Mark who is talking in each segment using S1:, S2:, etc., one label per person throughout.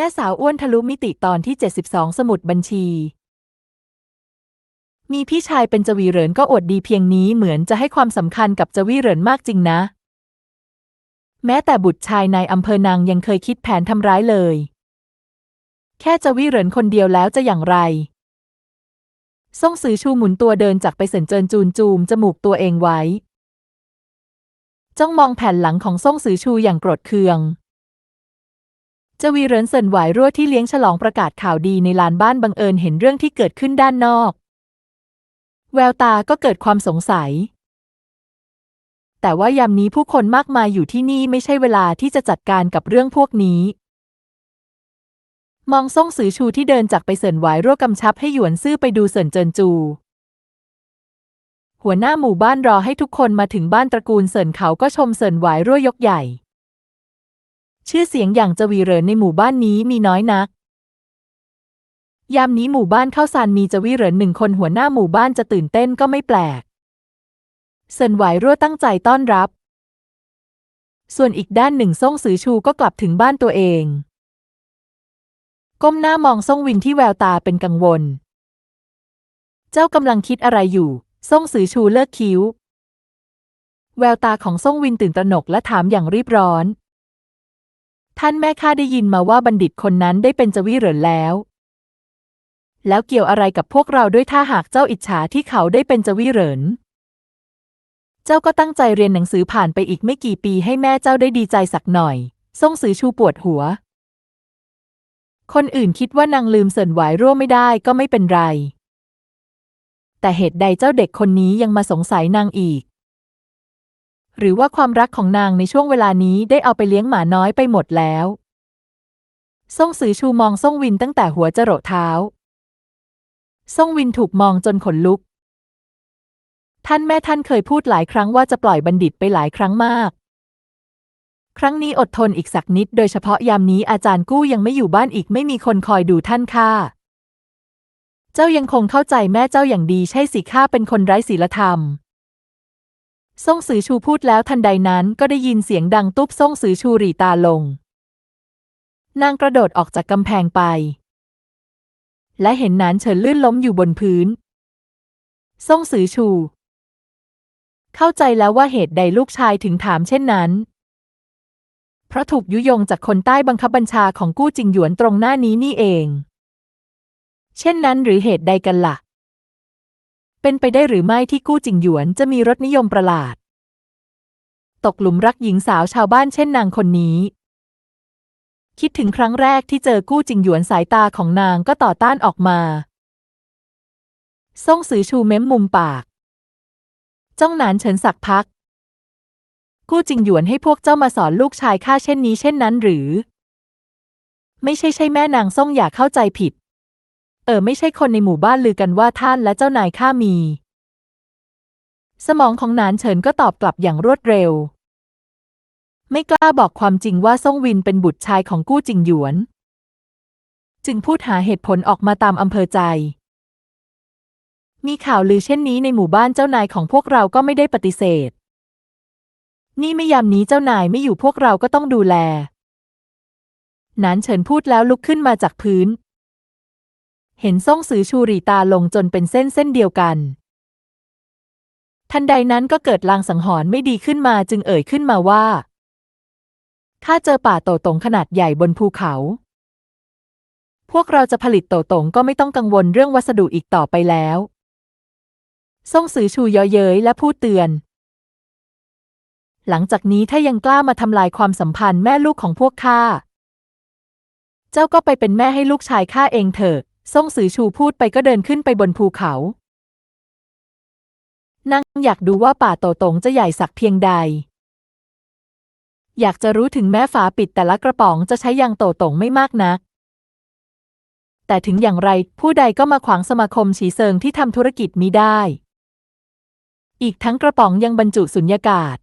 S1: ม่สาวอ้วนทะลุมิติตอนที่ 72 สมุดบัญชี มีพี่ชายเป็นจวีเหรินก็อดดีเพียงนี้เหมือนจะให้ความสำคัญกับจวีเหรินมากจริงนะ แม้แต่บุตรชายในอำเภอนางยังเคยคิดแผนทำร้ายเลย แค่จวีเหรินคนเดียวแล้วจะอย่างไร ซ่งซือชูหมุนตัวเดินจากไปเสินเจินจูนจูมจมูกตัวเองไว้ จ้องมองแผ่นหลังของซ่งซือชูอย่างโกรธเคือง จวีเหรินเซินไหวรั่วที่เลี้ยงฉลองประกาศข่าวดีในลานบ้านบังเอิญเห็นเรื่องที่เกิดขึ้นด้านนอก แววตาก็เกิดความสงสัย แต่ว่ายามนี้ผู้คนมากมายอยู่ที่นี่ไม่ใช่เวลาที่จะจัดการกับเรื่องพวกนี้ มองซ่งซือชูที่เดินจากไปเซินไหวรั่วกำชับให้หยวนซื่อไปดูเซินเจินจู หัวหน้าหมู่บ้านรอให้ทุกคนมาถึงบ้านตระกูลเซินเขาก็ชมเซินไหวรั่วยกใหญ่ ชื่อเสียงอย่างจวีเรินในหมู่บ้านนี้มีน้อยนัก ยามนี้หมู่บ้านเข้าซานมีจวีเรินหนึ่งคนหัวหน้าหมู่บ้านจะตื่นเต้นก็ไม่แปลกเซินไหวรั่วตั้งใจต้อนรับ ส่วนอีกด้านหนึ่งซ่งซือชูก็กลับถึงบ้านตัวเอง ก้มหน้ามองซ่งวินที่แววตาเป็นกังวล เจ้ากำลังคิดอะไรอยู่ซ่งซือชูเลิกคิ้ว แววตาของซ่งวินตื่นตระหนกและถามอย่างรีบร้อน ท่านแม่ข้าได้ยินมาว่าบัณฑิตคนนั้นได้เป็นจวีเหรินแล้ว แล้วเกี่ยวอะไรกับพวกเราด้วยถ้าหากเจ้าอิจฉาที่เขาได้เป็นจวีเหรินเจ้าก็ตั้งใจเรียนหนังสือผ่านไปอีกไม่กี่ปีให้แม่เจ้าได้ดีใจสักหน่อยซ่งซือชูปวดหัว คนอื่นคิดว่านางลืมเสินไหวร่วมไม่ได้ก็ไม่เป็นไร แต่เหตุใดเจ้าเด็กคนนี้ยังมาสงสัยนางอีก หรือว่าความรักของนางในช่วงเวลานี้ได้เอาไปเลี้ยงหมาน้อยไปหมดแล้วซ่งซือชูมองซ่งวินตั้งแต่หัวจรดเท้าซ่งวินถูกมองจนขนลุก ท่านแม่ท่านเคยพูดหลายครั้งว่าจะปล่อยบัณฑิตไปหลายครั้งมาก ครั้งนี้อดทนอีกสักนิด โดยเฉพาะยามนี้อาจารย์กู้ยังไม่อยู่บ้านอีกไม่มีคนคอยดูท่านค่าเจ้ายังคงเข้าใจแม่เจ้าอย่างดีใช่สิข้าเป็นคนไร้ศีลธรรม ซ่งซือชูพูดแล้วทันใดนั้นก็ได้ยินเสียงดังตุ๊บซ่งซือชูหรีตาลง นางกระโดดออกจากกำแพงไป และเห็นนานเฉินลื่นล้มอยู่บนพื้นซ่งซือชู เข้าใจแล้วว่าเหตุใดลูกชายถึงถามเช่นนั้น เพราะถูกยุยงจากคนใต้บังคับบัญชาของกู้จิงหยวนตรงหน้านี้นี่เอง เช่นนั้นหรือเหตุใดกันละ่ะ เป็นไปได้หรือไม่ที่กู้จิงหยวนจะมีรสนิยมประหลาด ตกหลุมรักหญิงสาวชาวบ้านเช่นนางคนนี้ คิดถึงครั้งแรกที่เจอกู้จิงหยวนสายตาของนางก็ต่อต้านออกมา ซ่งซือชูเม้มมุมปาก จ้องนานเฉินสักพัก กู้จิงหยวนให้พวกเจ้ามาสอนลูกชายข้าเช่นนี้เช่นนั้นหรือ ไม่ใช่ใช่แม่นางซ่งอย่าเข้าใจผิด ออไม่ใช่คนในหมู่บ้านลือกันว่าท่านและเจ้านายข้ามี สมองของนานเฉินก็ตอบกลับอย่างรวดเร็ว ไม่กล้าบอกความจริงว่าซ่งวินเป็นบุตรชายของกู้จิงหยวน จึงพูดหาเหตุผลออกมาตามอำเภอใจ มีข่าวลือเช่นนี้ในหมู่บ้านเจ้านายของพวกเราก็ไม่ได้ปฏิเสธ นี่ไม่ยามนี้เจ้านายไม่อยู่พวกเราก็ต้องดูแลนานเฉินพูดแล้วลุกขึ้นมาจากพื้น เห็นซ่งซือชูรีตาลงจนเป็นเส้นเส้นเดียวกัน ทันใดนั้นก็เกิดลางสังหรณ์ไม่ดีขึ้นมาจึงเอ่ยขึ้นมาว่าถ้าเจอป่าโตตงขนาดใหญ่บนภูเขา พวกเราจะผลิตโตตงก็ไม่ต้องกังวลเรื่องวัสดุอีกต่อไปแล้วซ่งซือชูยาะเย้ยและพูดเตือน หลังจากนี้ถ้ายังกล้ามาทำลายความสัมพันธ์แม่ลูกของพวกข้า เจ้าก็ไปเป็นแม่ให้ลูกชายข้าเองเถอะ ซ่งซือชูพูดไปก็เดินขึ้นไปบนภูเขานางอยากดูว่าป่าโตตงจะใหญ่สักเพียงใด อยากจะรู้ถึงแม้ฝาปิดแต่ละกระป๋องจะใช้ยางโตตงไม่มากนัก แต่ถึงอย่างไรผู้ใดก็มาขวางสมาคมฉีเซิงที่ทำธุรกิจมิได้ อีกทั้งกระป๋องยังบรรจุสุญญากาศ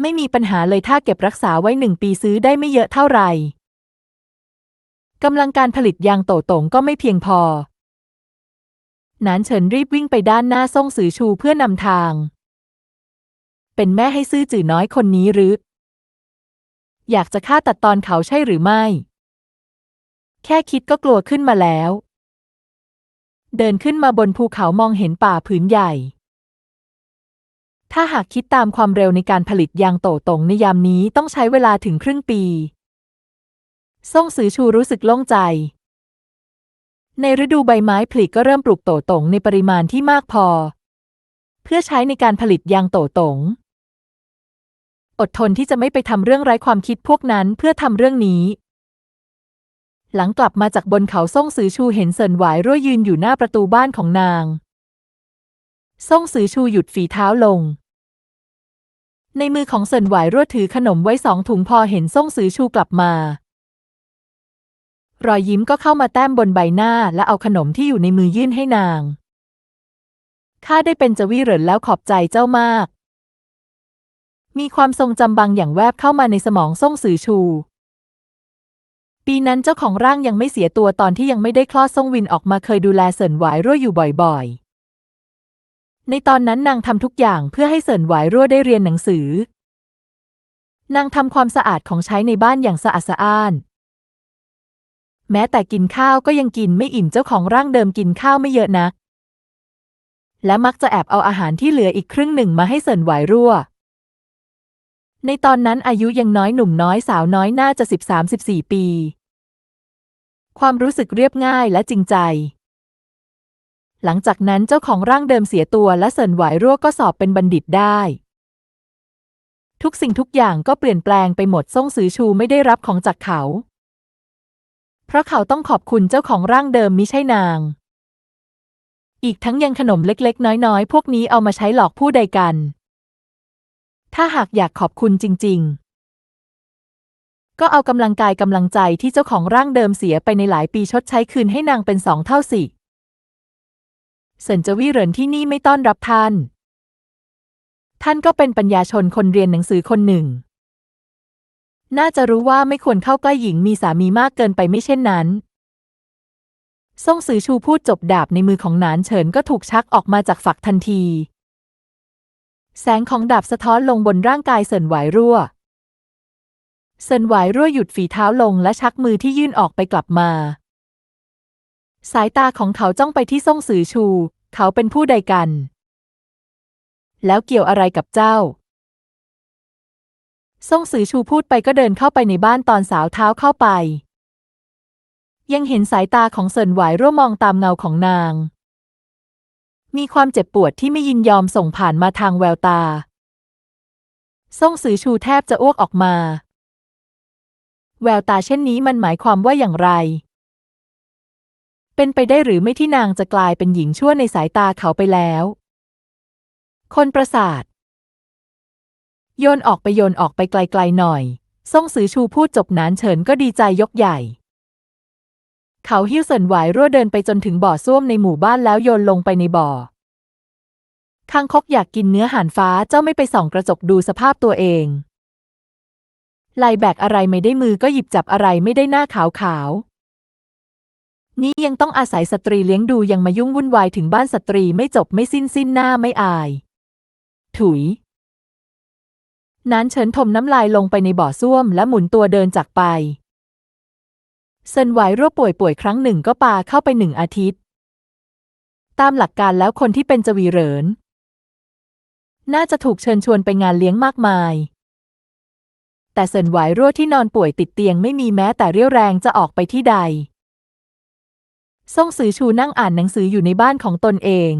S1: ไม่มีปัญหาเลยถ้าเก็บรักษาไว้หนึ่งปีซื้อได้ไม่เยอะเท่าไหร่ กำลังการผลิตยางโตตงก็ไม่เพียงพอหนานเฉินรีบวิ่งไปด้านหน้าซ่งซือชูเพื่อนำทาง เป็นแม่ให้ซื่อจื่อน้อยคนนี้หรือ อยากจะฆ่าตัดตอนเขาใช่หรือไม่ แค่คิดก็กลัวขึ้นมาแล้ว เดินขึ้นมาบนภูเขามองเห็นป่าผืนใหญ่ถ้าหากคิดตามความเร็วในการผลิตยางโตตงในยามนี้ต้องใช้เวลาถึงครึ่งปี ซ่งซือชูรู้สึกโล่งใจ ในฤดูใบไม้ผลิก็เริ่มปลูกโตตงในปริมาณที่มากพอ เพื่อใช้ในการผลิตยางโตตงอดทนที่จะไม่ไปทำเรื่องไร้ความคิดพวกนั้นเพื่อทำเรื่องนี้ หลังกลับมาจากบนเขาซ่งซือชูเห็นเซินหวายรั่วยืนอยู่หน้าประตูบ้านของนางซ่งซือชูหยุดฝีเท้าลง ในมือของเซินหวายรั่วถือขนมไว้สองถุงพอเห็นซ่งซือชูกลับมา รอยยิ้มก็เข้ามาแต้มบนใบหน้าและเอาขนมที่อยู่ในมือยื่นให้นาง ข้าได้เป็นจวีเหรินแล้วขอบใจเจ้ามาก มีความทรงจำบางอย่างแวบเข้ามาในสมองซ่งซือชู ปีนั้นเจ้าของร่างยังไม่เสียตัวตอนที่ยังไม่ได้คลอดซ่งวินออกมาเคยดูแลเสินหวายรั่วอยู่บ่อยๆ ในตอนนั้นนางทำทุกอย่างเพื่อให้เสินหวายรั่วได้เรียนหนังสือ นางทำความสะอาดของใช้ในบ้านอย่างสะอาดสะอ้าน แม้แต่กินข้าวก็ยังกินไม่อิ่มเจ้าของร่างเดิมกินข้าวไม่เยอะนัก และมักจะแอบเอาอาหารที่เหลืออีกครึ่งหนึ่งมาให้เสินหวายรั่ว ในตอนนั้นอายุยังน้อยหนุ่มน้อยสาวน้อยน่าจะสิบสามสิบสี่ปี ความรู้สึกเรียบง่ายและจริงใจ หลังจากนั้นเจ้าของร่างเดิมเสียตัวและเสินหวายรั่วก็สอบเป็นบัณฑิตได้ทุกสิ่งทุกอย่างก็เปลี่ยนแปลงไปหมดซ่งซือชูไม่ได้รับของจากเขา เพราะเขาต้องขอบคุณเจ้าของร่างเดิมมิใช่นาง อีกทั้งยังขนมเล็กๆ น้อยๆ พวกนี้เอามาใช้หลอกผู้ใดกัน ถ้าหากอยากขอบคุณจริง ๆ ก็เอากำลังกายกำลังใจที่เจ้าของร่างเดิมเสียไปในหลายปีชดใช้คืนให้นางเป็นสองเท่าสิเซินจวี่เหรินที่นี่ไม่ต้อนรับท่าน ท่านก็เป็นปัญญาชนคนเรียนหนังสือคนหนึ่ง น่าจะรู้ว่าไม่ควรเข้าใกล้หญิงมีสามีมากเกินไปไม่เช่นนั้น ซ่งซือชูพูดจบดาบในมือของหนานเฉินก็ถูกชักออกมาจากฝักทันที แสงของดาบสะท้อนลงบนร่างกายเซินหวายรั่วเซินหวายรั่วหยุดฝีเท้าลงและชักมือที่ยื่นออกไปกลับมา สายตาของเขาจ้องไปที่ซ่งซือชู เขาเป็นผู้ใดกัน แล้วเกี่ยวอะไรกับเจ้า ซ่งซือชูพูดไปก็เดินเข้าไปในบ้านตอนสาวเท้าเข้าไป ยังเห็นสายตาของเซินหวายร่วมมองตามเงาของนาง มีความเจ็บปวดที่ไม่ยินยอมส่งผ่านมาทางแววตาซ่งซือชูแทบจะอ้วกออกมา แววตาเช่นนี้มันหมายความว่าอย่างไร เป็นไปได้หรือไม่ที่นางจะกลายเป็นหญิงชั่วในสายตาเขาไปแล้ว คนประสาท โยนออกไปโยนออกไปไกลๆหน่อย ซ่งซือชูพูดจบนานเฉินก็ดีใจยกใหญ่ เขาหิ้วเสินหวายรั่วเดินไปจนถึงบ่อส้วมในหมู่บ้านแล้วโยนลงไปในบ่อคางคกอยากกินเนื้อหานฟ้าเจ้าไม่ไปส่องกระจกดูสภาพตัวเองลายแบกอะไรไม่ได้มือก็หยิบจับอะไรไม่ได้หน้าขาวขาวๆนี่ยังต้องอาศัยสตรีเลี้ยงดูยังมายุ่งวุ่นวายถึงบ้านสตรีไม่จบไม่สิ้นสิ้นหน้าไม่อาย ถุย นานเฉินถมน้ำลายลงไปในบ่อส้วมและหมุนตัวเดินจากไปเซินไหวรั่วป่วยป่วยครั้งหนึ่งก็ปาเข้าไปหนึ่งอาทิตย์ ตามหลักการแล้วคนที่เป็นจวีเหริน น่าจะถูกเชิญชวนไปงานเลี้ยงมากมาย แต่เซินไหวรั่วที่นอนป่วยติดเตียงไม่มีแม้แต่เรี่ยวแรงจะออกไปที่ใด ซ่งซือชูนั่งอ่านหนังสืออยู่ในบ้านของตนเอง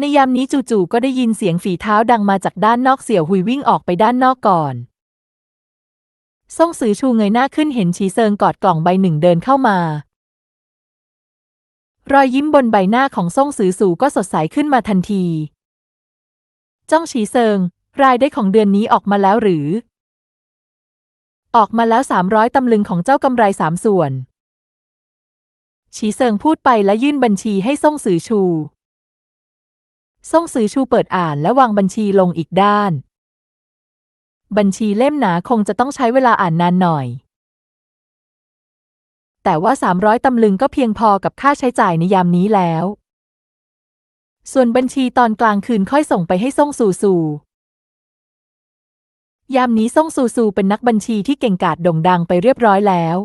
S1: ในยามนี้จู่ๆก็ได้ยินเสียงฝีเท้าดังมาจากด้านนอกเสี่ยวหุยวิ่งออกไปด้านนอกก่อนซ่งซือชูเงยหน้าขึ้นเห็นชีเซิงกอดกล่องใบหนึ่งเดินเข้ามา รอยยิ้มบนใบหน้าของซ่งซือสู่ก็สดใสขึ้นมาทันที จ้องชีเซิง รายได้ของเดือนนี้ออกมาแล้วหรือ ออกมาแล้วสามร้อยตำลึงของเจ้ากำไรสามส่วน ชีเซิงพูดไปและยื่นบัญชีให้ซ่งซือชู ซ่งซือชูเปิดอ่านและวางบัญชีลงอีกด้าน บัญชีเล่มหนาคงจะต้องใช้เวลาอ่านนานหน่อย แต่ว่าสามร้อยตำลึงก็เพียงพอกับค่าใช้จ่ายในยามนี้แล้ว ส่วนบัญชีตอนกลางคืนค่อยส่งไปให้ซ่งซูซูยามนี้ซ่งซูซูเป็นนักบัญชีที่เก่งกาจโด่งดังไปเรียบร้อยแล้ว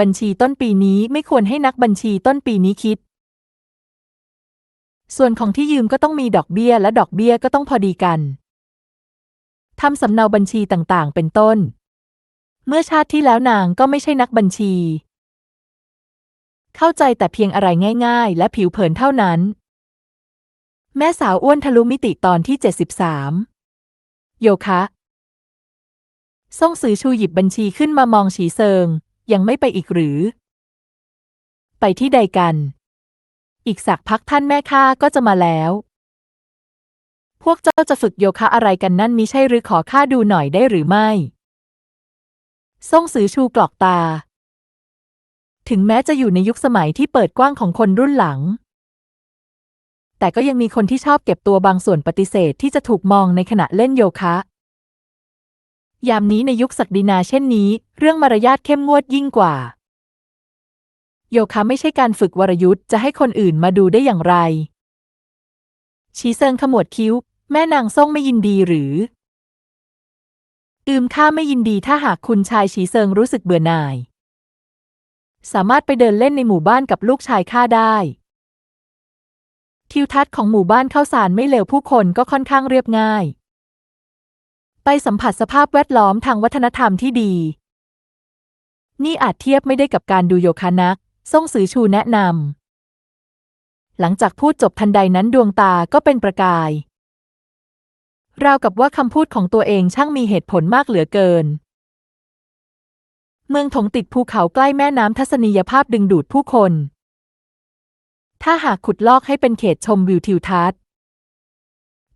S1: บัญชีต้นปีนี้ไม่ควรให้นักบัญชีต้นปีนี้คิด ส่วนของที่ยืมก็ต้องมีดอกเบี้ยและดอกเบี้ยก็ต้องพอดีกันทำสำเนาบัญชีต่างๆ เป็นต้น เมื่อชาติที่แล้วนางก็ไม่ใช่นักบัญชี เข้าใจแต่เพียงอะไรง่ายๆ และผิวเผินเท่านั้น แม่สาวอ้วนทะลุมิติตอนที่ 73 โยคะซ่งซือชูหยิบบัญชีขึ้นมามองฉีเซิง ยังไม่ไปอีกหรือ ไปที่ใดกัน อีกสักพักท่านแม่ข้าก็จะมาแล้ว พวกเจ้าจะฝึกโยคะอะไรกันนั่นมิใช่หรือขอข้าดูหน่อยได้หรือไม่ ซ่งซือชูกรอกตา ถึงแม้จะอยู่ในยุคสมัยที่เปิดกว้างของคนรุ่นหลัง แต่ก็ยังมีคนที่ชอบเก็บตัวบางส่วนปฏิเสธที่จะถูกมองในขณะเล่นโยคะ ยามนี้ในยุคศักดินาเช่นนี้ เรื่องมารยาทเข้มงวดยิ่งกว่า โยคะไม่ใช่การฝึกวรยุทธ์จะให้คนอื่นมาดูได้อย่างไร ชีเซิงขมวดคิ้ว แม่นางซ่งไม่ยินดีหรือ อืมข้าไม่ยินดีถ้าหากคุณชายชีเซิงรู้สึกเบื่อหน่าย สามารถไปเดินเล่นในหมู่บ้านกับลูกชายข้าได้ ทิวทัศน์ของหมู่บ้านเข้าสารไม่เลวผู้คนก็ค่อนข้างเรียบง่าย ไปสัมผัสสภาพแวดล้อมทางวัฒนธรรมที่ดี นี่อาจเทียบไม่ได้กับการดูโยคะนัก ซ่งซือชูแนะนำ หลังจากพูดจบทันใดนั้นดวงตาก็เป็นประกาย ราวกับว่าคำพูดของตัวเองช่างมีเหตุผลมากเหลือเกิน เมืองถงติดภูเขาใกล้แม่น้ำทัศนียภาพดึงดูดผู้คน ถ้าหากขุดลอกให้เป็นเขตชมวิวทิวทัศน์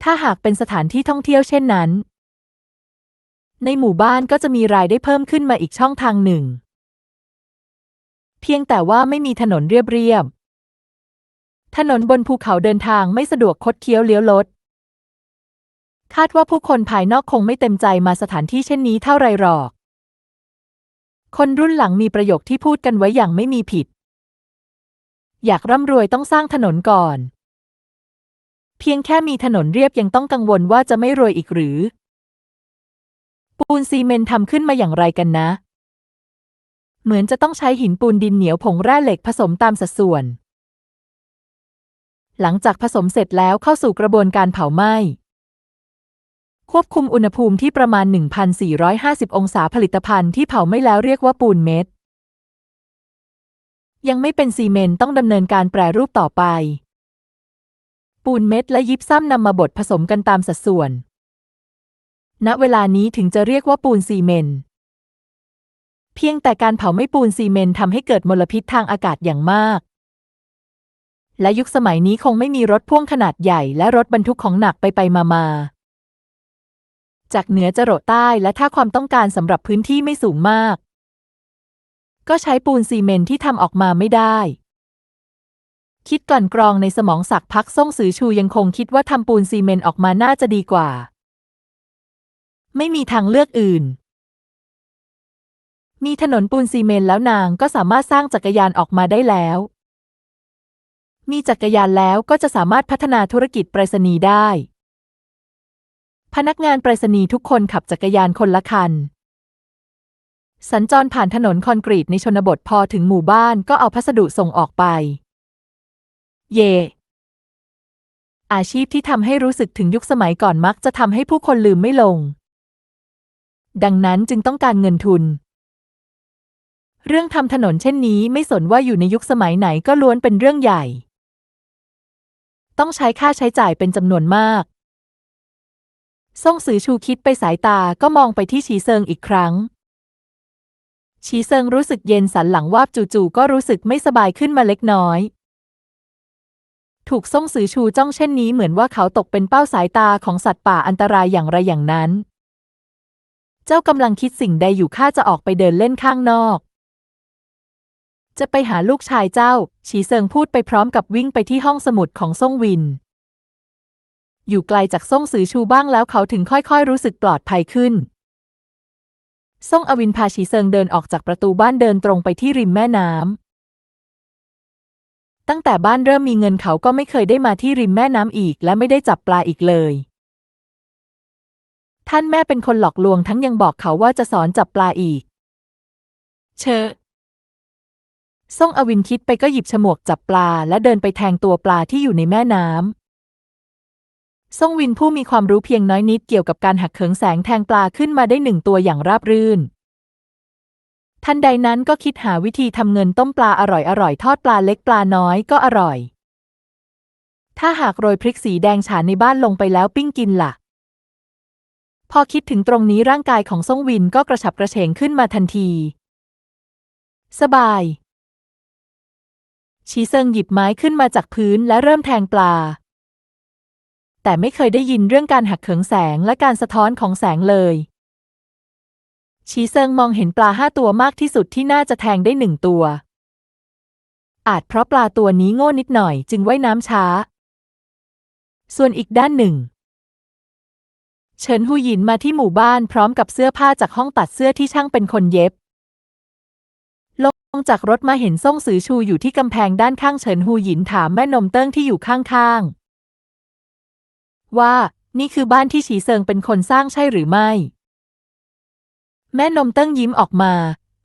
S1: ถ้าหากเป็นสถานที่ท่องเที่ยวเช่นนั้น ในหมู่บ้านก็จะมีรายได้เพิ่มขึ้นมาอีกช่องทางหนึ่ง เพียงแต่ว่าไม่มีถนนเรียบๆ ถนนบนภูเขาเดินทางไม่สะดวกคดเคี้ยวเลี้ยวรถคาดว่าผู้คนภายนอกคงไม่เต็มใจมาสถานที่เช่นนี้เท่าไรหรอก คนรุ่นหลังมีประโยคที่พูดกันไว้อย่างไม่มีผิด อยากร่ำรวยต้องสร้างถนนก่อน เพียงแค่มีถนนเรียบยังต้องกังวลว่าจะไม่รวยอีกหรือ ปูนซีเมนทำขึ้นมาอย่างไรกันนะ เหมือนจะต้องใช้หินปูนดินเหนียวผงแร่เหล็กผสมตามสัดส่วน หลังจากผสมเสร็จแล้วเข้าสู่กระบวนการเผาไหม้ ควบคุมอุณหภูมิที่ประมาณ 1,450 องศาผลิตภัณฑ์ที่เผาไม่แล้วเรียกว่าปูนเม็ด ยังไม่เป็นซีเมนต์ต้องดำเนินการแปรรูปต่อไป ปูนเม็ดและยิปซัมนำมาบดผสมกันตามสัดส่วน ณ เวลานี้ถึงจะเรียกว่าปูนซีเมนต์ เพียงแต่การเผาไม่ปูนซีเมนต์ทำให้เกิดมลพิษทางอากาศอย่างมาก และยุคสมัยนี้คงไม่มีรถพ่วงขนาดใหญ่และรถบรรทุกของหนักไปไปมามาจากเหนือจรดใต้และถ้าความต้องการสำหรับพื้นที่ไม่สูงมาก ก็ใช้ปูนซีเมนต์ที่ทำออกมาไม่ได้ คิดก่อนกรองในสมองสักพักซ่งซือชูยังคงคิดว่าทำปูนซีเมนต์ออกมาน่าจะดีกว่า ไม่มีทางเลือกอื่น มีถนนปูนซีเมนต์แล้วนางก็สามารถสร้างจักรยานออกมาได้แล้ว มีจักรยานแล้วก็จะสามารถพัฒนาธุรกิจไปรษณีย์ได้ พนักงานไปรษณีย์ทุกคนขับจักรยานคนละคัน สัญจรผ่านถนนคอนกรีตในชนบทพอถึงหมู่บ้านก็เอาพัสดุส่งออกไป เย อาชีพที่ทำให้รู้สึกถึงยุคสมัยก่อนมักจะทำให้ผู้คนลืมไม่ลง ดังนั้นจึงต้องการเงินทุน เรื่องทำถนนเช่นนี้ไม่สนว่าอยู่ในยุคสมัยไหนก็ล้วนเป็นเรื่องใหญ่ ต้องใช้ค่าใช้จ่ายเป็นจำนวนมาก ซ่งซือชูคิดไปสายตาก็มองไปที่ชีเซิงอีกครั้ง ชีเซิงรู้สึกเย็นสันหลังวาบจู่ๆก็รู้สึกไม่สบายขึ้นมาเล็กน้อย ถูกซ่งซือชูจ้องเช่นนี้เหมือนว่าเขาตกเป็นเป้าสายตาของสัตว์ป่าอันตรายอย่างไรอย่างนั้น เจ้ากำลังคิดสิ่งใดอยู่ข้าจะออกไปเดินเล่นข้างนอก จะไปหาลูกชายเจ้า ฉีเซิงพูดไปพร้อมกับวิ่งไปที่ห้องสมุดของซ่งวิน อยู่ไกลจากซ่งซือชูบ้างแล้วเขาถึงค่อยๆ รู้สึกปลอดภัยขึ้น ซ่งอวินพาฉีเซิงเดินออกจากประตูบ้านเดินตรงไปที่ริมแม่น้ำ ตั้งแต่บ้านเริ่มมีเงินเขาก็ไม่เคยได้มาที่ริมแม่น้ำอีก และไม่ได้จับปลาอีกเลยท่านแม่เป็นคนหลอกลวงทั้งยังบอกเขาว่าจะสอนจับปลาอีก เชอ ซ่งอวินคิดไปก็หยิบฉมวกจับปลาและเดินไปแทงตัวปลาที่อยู่ในแม่น้ำซ่งวินผู้มีความรู้เพียงน้อยนิดเกี่ยวกับการหักเขิงแสงแทงปลาขึ้นมาได้หนึ่งตัวอย่างราบรื่น ทันใดนั้นก็คิดหาวิธีทำเงินต้มปลาอร่อยๆทอดปลาเล็กปลาน้อยก็อร่อย ถ้าหากโรยพริกสีแดงฉานในบ้านลงไปแล้วปิ้งกินล่ะ พอคิดถึงตรงนี้ร่างกายของซ่งวินก็กระฉับกระเฉงขึ้นมาทันที สบาย ชีเซิงหยิบไม้ขึ้นมาจากพื้นและเริ่มแทงปลา แต่ไม่เคยได้ยินเรื่องการหักเขิงแสงและการสะท้อนของแสงเลย ชีเซิงมองเห็นปลาห้าตัวมากที่สุดที่น่าจะแทงได้หนึ่งตัว อาจเพราะปลาตัวนี้โง่นิดหน่อยจึงว่ายน้ำช้า ส่วนอีกด้านหนึ่ง เฉินหูหยินมาที่หมู่บ้านพร้อมกับเสื้อผ้าจากห้องตัดเสื้อที่ช่างเป็นคนเย็บ ลงจากรถมาเห็นซ่งซือชูอยู่ที่กำแพงด้านข้างเฉินหูหยินถามแม่นมเติ้งที่อยู่ข้างๆ ว่านี่คือบ้านที่ฉีเซิงเป็นคนสร้างใช่หรือไม่ แม่นมเติ้งยิ้มออกมา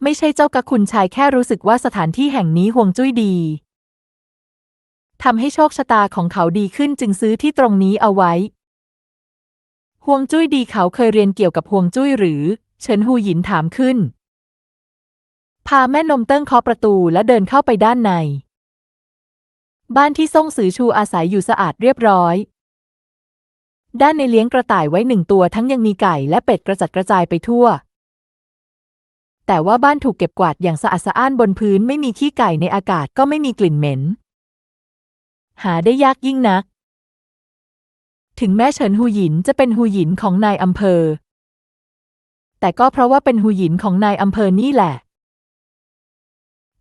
S1: ไม่ใช่เจ้ากะคุณชายแค่รู้สึกว่าสถานที่แห่งนี้ห่วงจุ้ยดีทำให้โชคชะตาของเขาดีขึ้นจึงซื้อที่ตรงนี้เอาไว้ ห่วงจุ้ยดีเขาเคยเรียนเกี่ยวกับห่วงจุ้ยหรือ เฉินหูหยินถามขึ้น พาแม่นมเติ้งเคาะประตูและเดินเข้าไปด้านใน บ้านที่ซ่งซือชูอาศัยอยู่สะอาดเรียบร้อย ด้านในเลี้ยงกระต่ายไว้หนึ่งตัวทั้งยังมีไก่และเป็ดกระจัดกระจายไปทั่ว แต่ว่าบ้านถูกเก็บกวาดอย่างสะอาดสะอ้านบนพื้นไม่มีขี้ไก่ในอากาศก็ไม่มีกลิ่นเหม็น หาได้ยากยิ่งนัก ถึงแม้เฉินหูหยินจะเป็นหูหยินของนายอำเภอ แต่ก็เพราะว่าเป็นหูหยินของนายอำเภอนี่แหละ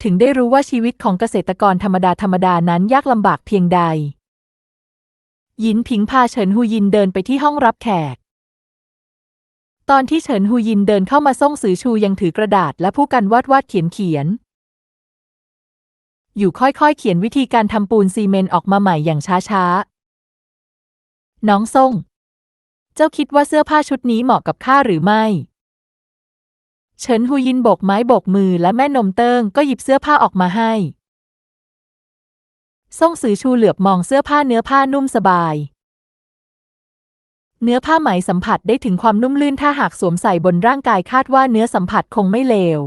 S1: ถึงได้รู้ว่าชีวิตของเกษตรกรธรรมดาธรรมดานั้นยากลำบากเพียงใด หยินผิงพาเฉินหูยินเดินไปที่ห้องรับแขก ตอนที่เฉินหูยินเดินเข้ามาส่งสือชูยังถือกระดาษและผู้กันวาดวาดเขียนเขียน อยู่ค่อยๆ เขียนวิธีการทำปูนซีเมนต์ออกมาใหม่อย่างช้าๆ น้องส่ง เจ้าคิดว่าเสื้อผ้าชุดนี้เหมาะกับข้าหรือไม่ เฉินหูยินโบกไม้โบกมือและแม่นมเติ้งก็หยิบเสื้อผ้าออกมาให้ส่งสือชูเหลือบมองเสื้อผ้าเนื้อผ้านุ่มสบาย เนื้อผ้าไหมสัมผัสได้ถึงความนุ่มลื่นถ้าหากสวมใส่บนร่างกายคาดว่าเนื้อสัมผัสคงไม่เลว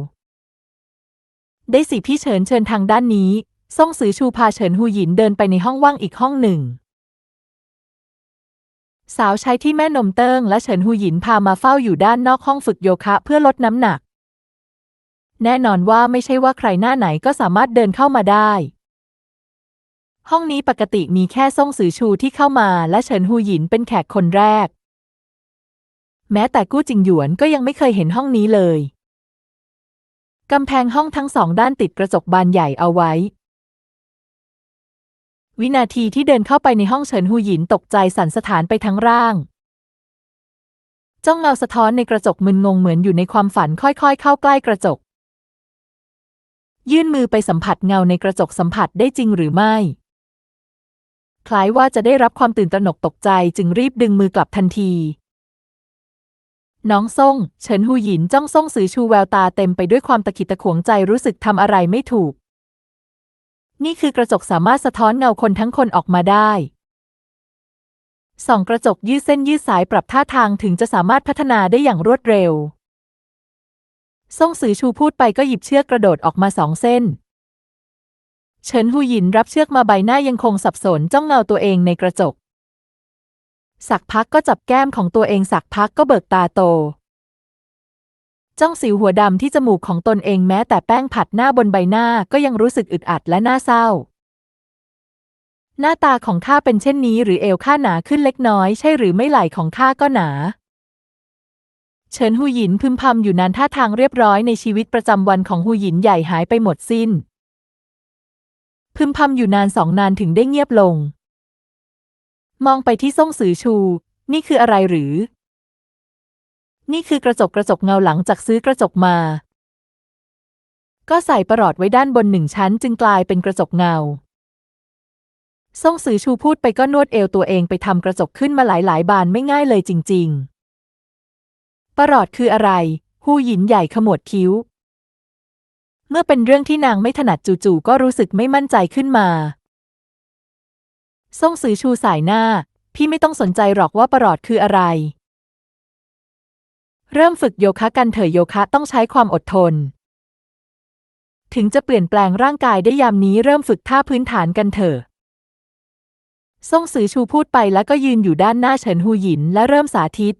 S1: ได้สิพี่เฉินเชิญทางด้านนี้ส่งสือชูพาเฉินหูหยินเดินไปในห้องว่างอีกห้องหนึ่ง สาวใช้ที่แม่นมเติ้งและเฉินหูหยินพามาเฝ้าอยู่ด้านนอกห้องฝึกโยคะเพื่อลดน้ำหนัก แน่นอนว่าไม่ใช่ว่าใครหน้าไหนก็สามารถเดินเข้ามาได้ ห้องนี้ปกติมีแค่ซ่งซือชูที่เข้ามาและเฉินหูหยินเป็นแขกคนแรก แม้แต่กู้จิงหยวนก็ยังไม่เคยเห็นห้องนี้เลย กำแพงห้องทั้งสองด้านติดกระจกบานใหญ่เอาไว้ วินาทีที่เดินเข้าไปในห้องเฉินหูหยินตกใจสั่นสะท้านไปทั้งร่างจ้องเงาสะท้อนในกระจกมึนงงเหมือนอยู่ในความฝันค่อยๆ เข้าใกล้กระจก ยื่นมือไปสัมผัสเงาในกระจกสัมผัสได้จริงหรือไม่ คล้ายว่าจะได้รับความตื่นตระหนกตกใจจึงรีบดึงมือกลับทันที น้องซ่ง เฉินหูหยินจ้องซ่งสือชูแววตาเต็มไปด้วยความตะขิดตะขวงใจรู้สึกทำอะไรไม่ถูก นี่คือกระจกสามารถสะท้อนเงาคนทั้งคนออกมาได้ส่องกระจกยืดเส้นยืดสายปรับท่าทางถึงจะสามารถพัฒนาได้อย่างรวดเร็ว ซ่งสือชูพูดไปก็หยิบเชือกกระโดดออกมาสองเส้น เฉินหูหยินรับเชือกมาใบหน้ายังคงสับสนจ้องเงาตัวเองในกระจก สักพักก็จับแก้มของตัวเองสักพักก็เบิกตาโต จ้องสิวหัวดำที่จมูกของตนเองแม้แต่แป้งผัดหน้าบนใบหน้าก็ยังรู้สึกอึดอัดและน่าเศร้า หน้าตาของข้าเป็นเช่นนี้หรือเอวข้าหนาขึ้นเล็กน้อยใช่หรือไม่ไหล่ของข้าก็หนา เฉินหูหยินพึมพำอยู่นานท่าทางเรียบร้อยในชีวิตประจำวันของหูหยินใหญ่หายไปหมดสิ้น พึมพำอยู่นานสองนานถึงได้เงียบลง มองไปที่ซ่งสือชู นี่คืออะไรหรือ นี่คือกระจกกระจกเงาหลังจากซื้อกระจกมา ก็ใส่ประหลอดไว้ด้านบนหนึ่งชั้นจึงกลายเป็นกระจกเงาซ่งสือชูพูดไปก็นวดเอวตัวเองไปทำกระจกขึ้นมาหลายๆบานไม่ง่ายเลยจริง ๆ ประหลอดคืออะไร หูหยินใหญ่ขมวดคิ้ว เมื่อเป็นเรื่องที่นางไม่ถนัดจู่ๆก็รู้สึกไม่มั่นใจขึ้นมา ซ่งซือชูสายหน้า พี่ไม่ต้องสนใจหรอกว่าประหลอดคืออะไร เริ่มฝึกโยคะกันเถอะโยคะต้องใช้ความอดทน ถึงจะเปลี่ยนแปลงร่างกายได้ยามนี้เริ่มฝึกท่าพื้นฐานกันเถอะซ่งซือชูพูดไปแล้วก็ยืนอยู่ด้านหน้าเฉินหูหยินและเริ่มสาธิต